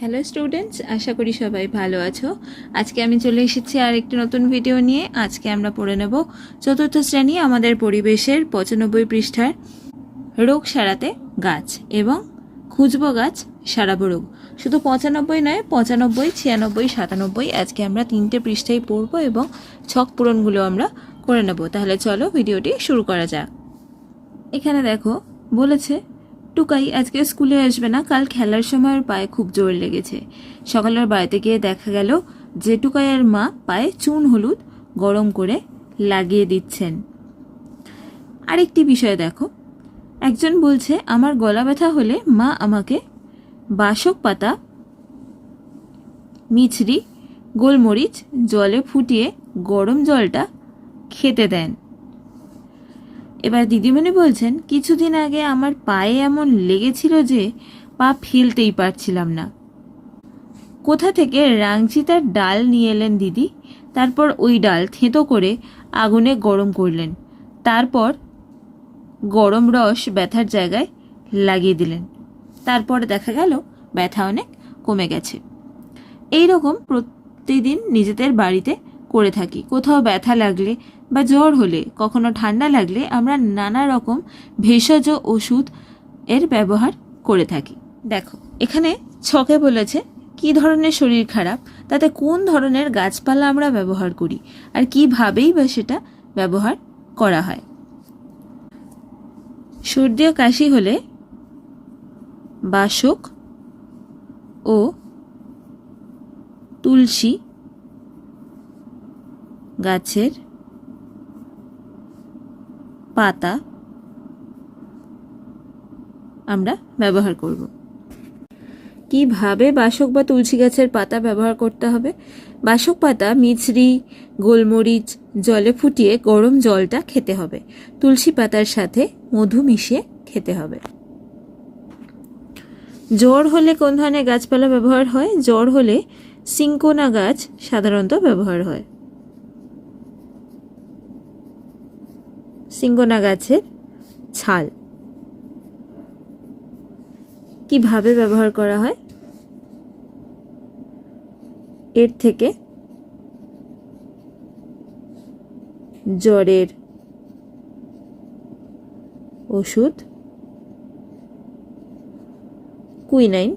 Hello students আশা করি সবাই ভালো আছো। আজকে আমি চলে এসেছি আর একটি নতুন ভিডিও নিয়ে। আজকে আমরা পড়ে নেব চতুর্থ শ্রেণি আমাদের পরিবেশের পঁচানব্বই পৃষ্ঠার রোগ সারাতে গাছ এবং খুঁজব গাছ সারাবো রোগ। শুধু পঁচানব্বই নয়, পঁচানব্বই, ছিয়ানব্বই, সাতানব্বই আজকে আমরা তিনটে পৃষ্ঠাই পড়ব এবং ছক পূরণগুলো আমরা করে নেব। তাহলে চলো ভিডিওটি শুরু করা যাক। এখানে দেখো, বলেছে টুকাই আজকে স্কুলে আসবে না, কাল খেলার সময় পায়ে খুব জোর লেগেছে। সকালে ওর বাড়িতে গিয়ে দেখা গেল যে টুকাইয়ের মা পায়ে চুন হলুদ গরম করে লাগিয়ে দিচ্ছেন। আরেকটি বিষয় দেখো। একজন বলছে, আমার গলা ব্যথা হলে মা আমাকে বাসক পাতা, মিছরি, গোলমরিচ জলে ফুটিয়ে গরম জলটা খেতে দেন। এবার দিদিমণি বলছেন, কিছুদিন আগে আমার পায়ে এমন লেগেছিল যে পা ফেলতেই পারছিলাম না। কোথা থেকে রাংচিতার ডাল নিয়ে এলেন দিদি। তারপর ওই ডাল থেঁতো করে আগুনে গরম করলেন। তারপর গরম রস ব্যথার জায়গায় লাগিয়ে দিলেন। তারপর দেখা গেল, ব্যথা অনেক কমে গেছে। এই রকম প্রতিদিন নিজেদের বাড়িতে করে থাকি। কোথাও ব্যথা লাগলে বা জ্বর হলে, কখনো ঠান্ডা লাগলে আমরা নানা রকম ভেষজ ওষুধ এর ব্যবহার করে থাকি। দেখো, এখানে ছকে বলেছে, কি ধরনের শরীর খারাপ, তাতে কোন ধরনের গাছপালা আমরা ব্যবহার করি, আর কিভাবেই বা সেটা ব্যবহার করা হয়। সর্দি ও কাশি হলে বাসক ও তুলসী গাছের পাতা আমরা ব্যবহার করব। কীভাবে বাসক বা তুলসী গাছের পাতা ব্যবহার করতে হবে? বাসক পাতা মিছরি, গোলমরিচ, জলে ফুটিয়ে গরম জলটা খেতে হবে। তুলসী পাতার সাথে মধু মিশিয়ে খেতে হবে। জ্বর হলে কোন ধরনের গাছপালা ব্যবহার হয়? জ্বর হলে সিঙ্কোনা গাছ সাধারণত ব্যবহার হয়। সিঙ্গোনা গাছের ছাল। কীভাবে ব্যবহার করা হয়? এর থেকে জ্বরের ওষুধ কুইনাইন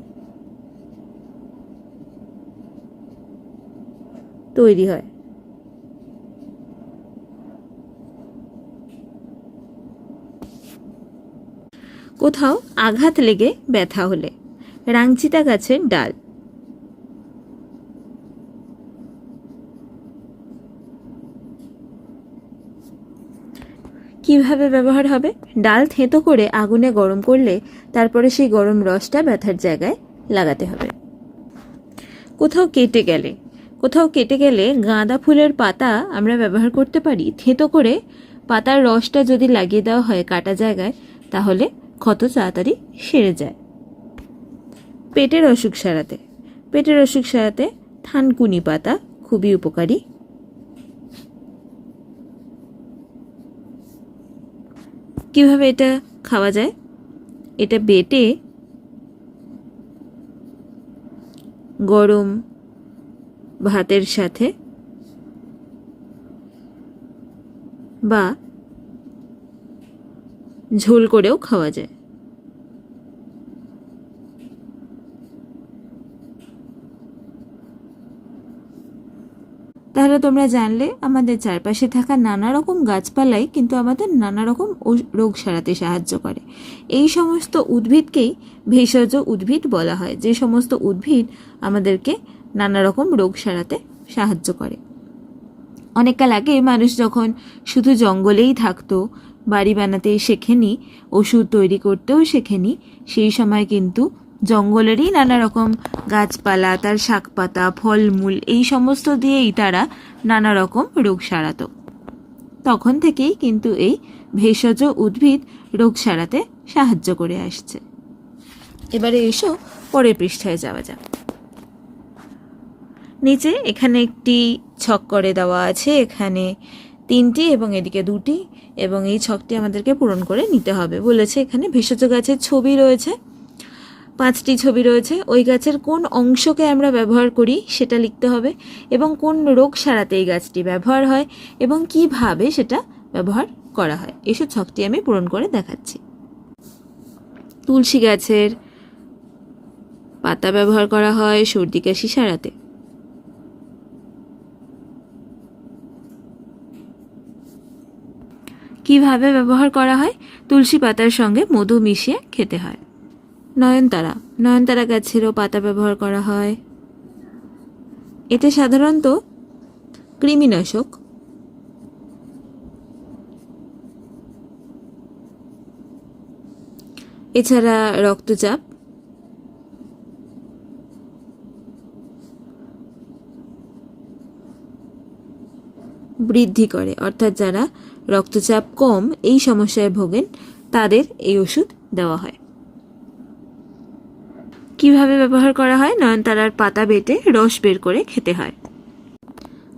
তৈরি হয়। কোথাও আঘাত লেগে ব্যথা হলে। রাংচিতা গাছের ডাল। কীভাবে ব্যবহার হবে? ডাল থেঁতো করে আগুনে গরম করলে তারপরে সেই গরম রসটা ব্যথার জায়গায় লাগাতে হবে। কোথাও কেটে গেলে। কোথাও কেটে গেলে গাঁদা ফুলের পাতা আমরা ব্যবহার করতে পারি। থেঁতো করে পাতার রসটা যদি লাগিয়ে দেওয়া হয় কাটা জায়গায়, তাহলে ক্ষত তাড়াতাড়ি সেরে যায়। পেটের অসুখ সারাতে, পেটের অসুখ সারাতে থানকুনি পাতা খুবই উপকারী। কীভাবে এটা খাওয়া যায়? এটা বেটে গরম ভাতের সাথে বা ঝোল করেও খাওয়া যায়। তাহলে তোমরা জানলে আমাদের চারপাশে থাকা নানা রকম গাছপালাই কিন্তু আমাদের নানা রকম রোগ সারাতে সাহায্য করে। এই সমস্ত উদ্ভিদকেই ভেষজ উদ্ভিদ বলা হয়। যে সমস্ত উদ্ভিদ আমাদেরকে নানা রকম রোগ সারাতে সাহায্য করে। অনেককাল আগে মানুষ যখন শুধু জঙ্গলেই থাকতো বাড়ি বানাতে শেখেনি, ওষুধ তৈরি করতেও শেখে শেখেনি। সেই সময় কিন্তু জঙ্গলেরই নানা রকম গাছপালা, তার শাকপাতা, ফলমূল, এই সমস্ত দিয়েই তারা নানা রকম রোগ সারাতো। তখন থেকেই কিন্তু এই ভেষজ উদ্ভিদ রোগ সারাতে সাহায্য করে আসছে। এবারে এসো পরের পৃষ্ঠায় যাওয়া যাক। নিচে এখানে একটি ছক করে দেওয়া আছে, এখানে তিনটি এবং এদিকে দুটি এবং এই ছকটি আমাদেরকে পূরণ করে নিতে হবে বলেছে এখানে ভেষজ গাছের ছবি রয়েছে। পাঁচটি ছবি রয়েছে। ওই গাছের কোন অংশকে আমরা ব্যবহার করি সেটা লিখতে হবে এবং কোন রোগ সারাতে এই গাছটি ব্যবহার হয় এবং কীভাবে সেটা ব্যবহার করা হয়। এসব ছকটি আমি পূরণ করে দেখাচ্ছি। তুলসী গাছের পাতা ব্যবহার করা হয়, সর্দি, কাশি সারাতে। কীভাবে ব্যবহার করা হয়? তুলসী পাতার সঙ্গে মধু মিশিয়ে খেতে হয়। নয়নতারা নয়নতারা গাছেরও পাতা ব্যবহার করা হয়। এতে সাধারণত কৃমিনাশক, এছাড়া রক্তচাপ বৃদ্ধি করে। অর্থাৎ যারা রক্তচাপ কম এই সমস্যায় ভোগেন, তাদের এই ওষুধ দেওয়া হয়। কীভাবে ব্যবহার করা হয়? নয়নতারার পাতা বেটে রস বের করে খেতে হয়।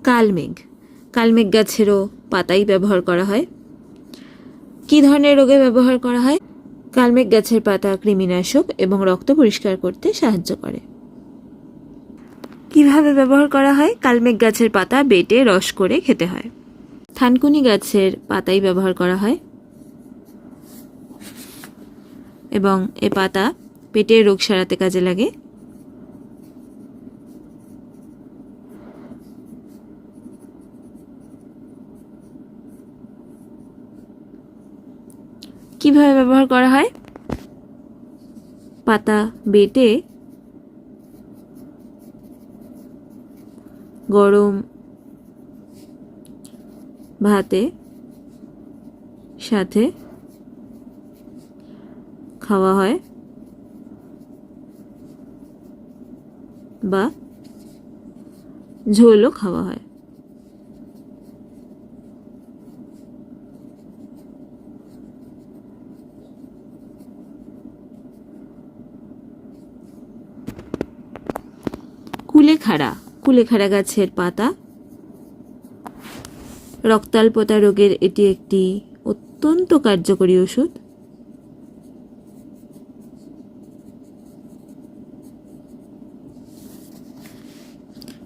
কালমেঘ। কালমেঘ গাছেরও পাতাই ব্যবহার করা হয়। কি ধরনের রোগে ব্যবহার করা হয়? কালমেঘ গাছের পাতা কৃমিনাশক এবং রক্ত পরিষ্কার করতে সাহায্য করে। কীভাবে ব্যবহার করা হয়? কালমেঘ গাছের পাতা বেটে রস করে খেতে হয়। থানকুনি গাছের পাতাই ব্যবহার করা হয়। এবং এ পাতা পেটের রোগ সারাতে কাজে লাগে। কীভাবে ব্যবহার করা হয়? পাতা বেটে গরম ভাতে সাথে খাওয়া হয় বা ঝোলও খাওয়া হয়। কুলেখাড়া কুলেখাড়া গাছের পাতা। রক্তাল্পতা রোগের এটি একটি অত্যন্ত কার্যকরী ওষুধ।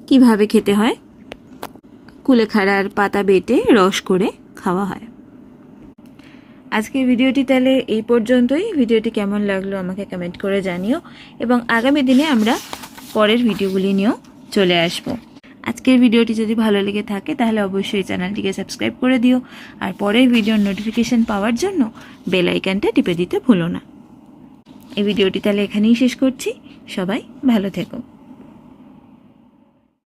কীভাবে খেতে হয়? কুলেখাড়ার পাতা বেটে রস করে খাওয়া হয়। আজকের ভিডিওটি তাহলে এই পর্যন্তই। ভিডিওটি কেমন লাগল আমাকে কমেন্ট করে জানিও। এবং আগামী দিনে আমরা পরের ভিডিওগুলি নিয়েও চলে আসব। আজকের ভিডিওটি যদি ভালো লেগে থাকে, তাহলে অবশ্যই চ্যানেলটিকে সাবস্ক্রাইব করে দিও। আর পরের ভিডিওর নোটিফিকেশান পাওয়ার জন্য বেল আইকনটা টিপে দিতে ভুলো না। এই ভিডিওটি তাহলে এখানেই শেষ করছি। সবাই ভালো থেকো।